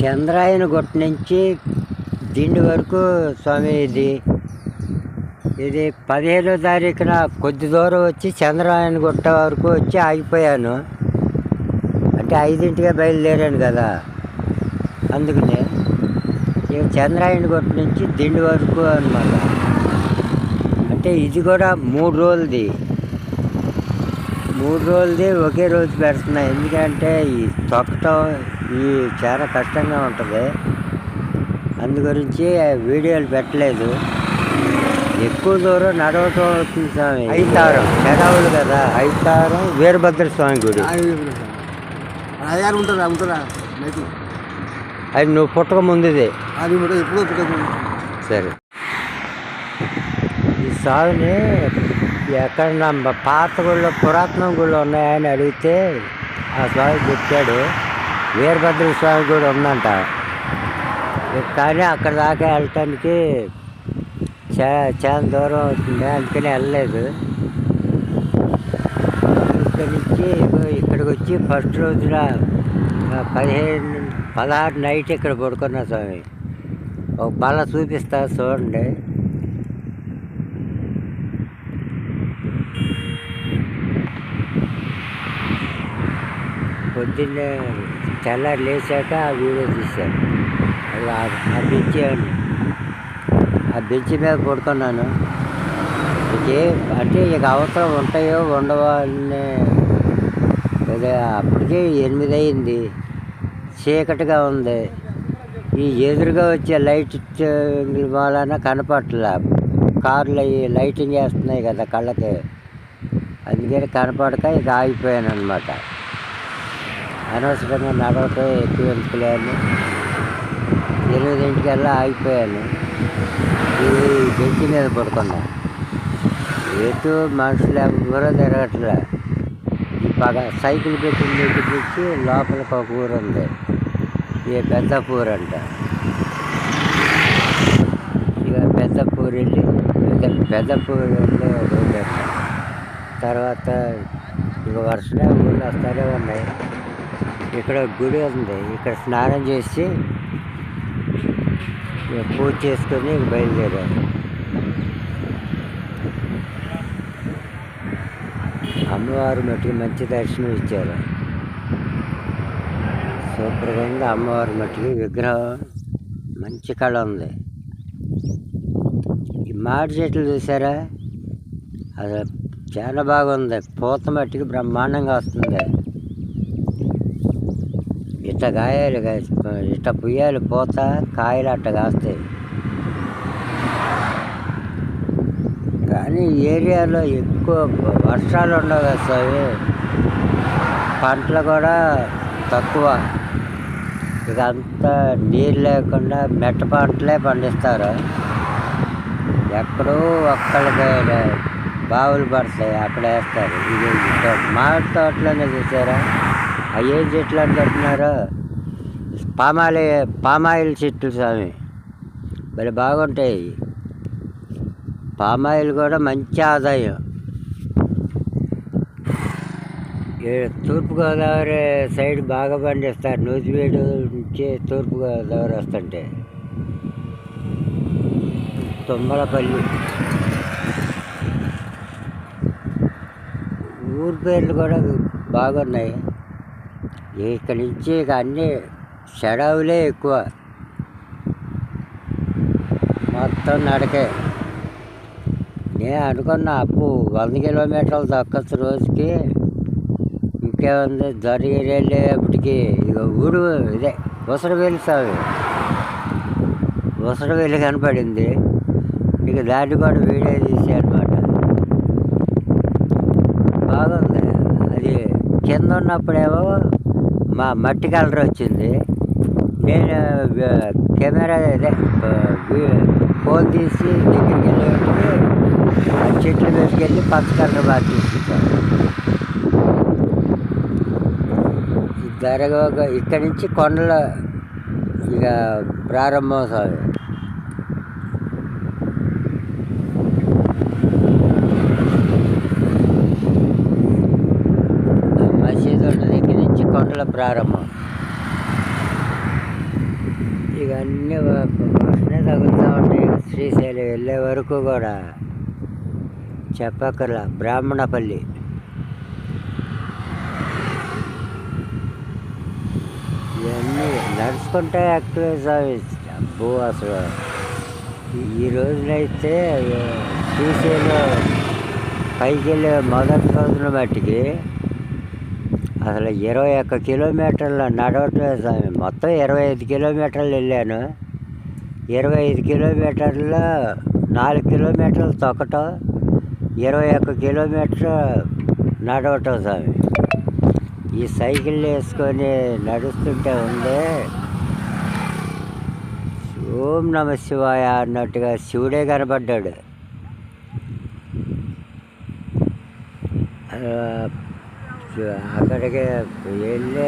చంద్రాయన గుట్ట నుంచి దిండి వరకు స్వామి ఇది ఇది పదిహేనో తారీఖున కొద్ది దూరం వచ్చి చంద్రాయన గుట్ట వరకు వచ్చి ఆగిపోయాను. అంటే ఐదింటిగా బయలుదేరాను కదా. అందుకనే ఇక చంద్రాయన గుట్ట నుంచి దిండి వరకు అనమాట అంటే ఇది కూడా మూడు రోజులది. మూడు రోజులది ఒకే రోజు పెడుతున్నాయి. ఎందుకంటే ఈ తొక్కటం ఈ చాలా కష్టంగా ఉంటుంది. అందు గురించి వీడియోలు పెట్టలేదు. ఎక్కువ దూరం నడవటం అవుతుంది స్వామి. ఐతారం. సెలవులు కదా. ఐతారం వీరభద్ర స్వామి గుడి. అది నువ్వు పుట్టక ముందుదే. అది ఎప్పుడో సరే. ఈ స్వామిని ఎక్కడ నా పాత గుళ్ళు పురాతన గుళ్ళు ఉన్నాయని అడిగితే ఆ స్వామి చెప్పాడు. వీరభద్ర స్వామి కూడా ఉందంట. కానీ అక్కడ దాకా వెళ్ళటానికి చా చాలా దూరం అవుతుంది. అందుకని వెళ్ళలేదు. ఇక్కడి నుంచి ఇక్కడికి వచ్చి ఫస్ట్ రోజున పదిహేను పదహారు నైట్ ఇక్కడ పడుకున్నా స్వామి. ఒక బల చూపిస్తా చూడండి. పొద్దున్నే తెల్లారి లేచాక ఆ వీడియో తీశాను. ఆ- బెంచ్ ఆ బెంచ్ మీద పడుకున్నాను. ఏ అంటే ఇక అవసరం ఉంటాయో ఉండవో అనే అదే అప్పటికే ఎనిమిది అయింది. చీకటిగా ఉంది. ఈ ఎదురుగా వచ్చే లైట్ మూలాన కనపడలే కార్లు అవి లైటింగ్ వేస్తున్నాయి కదా కళ్ళకి. అందుకని కనపడక ఇక ఆగిపోయాను అనమాట అనవసరంగా నడవటం ఎక్కువ ఎంచుకోలేను ఎనిమిదింటికల్లా ఆగిపోయాను. ఈ బెంచ్ మీద పడుకున్నా. ఎటు మనుషులు ఊర తిరగట్లే. ఈ పగ సైకిల్ పెట్టిన దగ్గర నుంచి లోపలికి ఒక ఊరు ఉంది. ఇక పెద్దపూర్ అంట. ఇక పెద్దపూర్ వెళ్ళి పెద్ద పెద్దపూర్ వెళ్ళి తర్వాత ఇక వరుసనే ఊళ్ళు వస్తానే ఉన్నాయి. ఇక్కడ గుడి ఉంది. ఇక్కడ స్నానం చేసి పూజ చేసుకొని బయలుదేరారు. అమ్మవారు మట్టికి మంచి దర్శనం ఇచ్చారు. సూపర్గా ఉంది అమ్మవారి మట్టికి విగ్రహం మంచి కళ ఉంది. ఈ మాడి చెట్లు చూసారా? అది చాలా బాగుంది. పూత మట్టికి బ్రహ్మాండంగా వస్తుంది. ఇట్ట కాయాలి ఇట్ట పుయ్యాలి పోతా కాయలు అట్ట కాస్తాయి. కానీ ఏరియాలో ఎక్కువ వర్షాలు ఉండవు కదా స్వామి. పంటలు కూడా తక్కువ. ఇక అంతా నీరు లేకుండా మెట్ట పంటలే పండిస్తారు. ఎక్కడో ఒక్కళ్ళకి బావులు పడతాయి అక్కడ వేస్తారు. ఇది మామిడి తోటలోనే చూసారా? అయ్యే చెట్లు అని కట్టినారో. పామాయిల్ పామాయిల్ చెట్లు స్వామి. మరి బాగుంటాయి పామాయిల్ కూడా మంచి ఆదాయం. ఈ తూర్పుగోదావరి సైడ్ బాగా పండిస్తారు. నూజివేడు నుంచి తూర్పుగోదావరి వస్తుంటే. తుమ్మలపల్లి. ఊరు పేర్లు కూడా బాగున్నాయి. ఇక్కడి నుంచి ఇక అన్నీ షడావులే ఎక్కువ. మొత్తం నడకే. నేను అనుకున్న అప్పు వంద కిలోమీటర్లు దక్కచ్చు రోజుకి. ఇంకేముంది జరిగి వెళ్ళేప్పటికి ఇక ఊరు ఇదే ఉసరవేలు సాగు ఉసరవేలు కనపడింది. ఇక దాన్ని కూడా వీడియో తీసి అనమాట బాగుంది. అది కింద ఉన్నప్పుడేమో మా మట్టి కలర్ వచ్చింది. నేను కెమెరా అదే ఫోన్ తీసి దగ్గరికి వెళ్ళేటప్పుడు ఆ చెట్లు వెళ్ళి పచ్చ కలర్ బాగా తీసుకుంటాను జరగ ఇక్కడి నుంచి కొండల ఇక ప్రారంభం సాగు మసీదు ప్రారంభం. ఇవన్నీ వర్షనే తగులుతూ ఉంటాయి. శ్రీశైలం వెళ్ళే వరకు కూడా చెప్పక్కర్లా. బ్రాహ్మణపల్లి. ఇవన్నీ నడుచుకుంటే యాక్టివ్ అబ్బో అసలు ఈ- ఈ రోజునైతే శ్రీశైలం పైకి వెళ్ళే మొదటి రోజున మట్టికి అసలు ఇరవై ఒక్క కిలోమీటర్లు నడవటమే స్వామి. మొత్తం ఇరవై ఐదు కిలోమీటర్లు వెళ్ళాను. ఇరవై ఐదు కిలోమీటర్లు నాలుగు కిలోమీటర్లు తొక్కటం ఇరవై ఒక్క కిలోమీటర్ నడవటం స్వామి. ఈ సైకిల్ వేసుకొని నడుస్తుంటే ఉందే ఓం నమ శివాయ అన్నట్టుగా శివుడే కనబడ్డాడు ఆ, అక్కడికి వెళ్ళే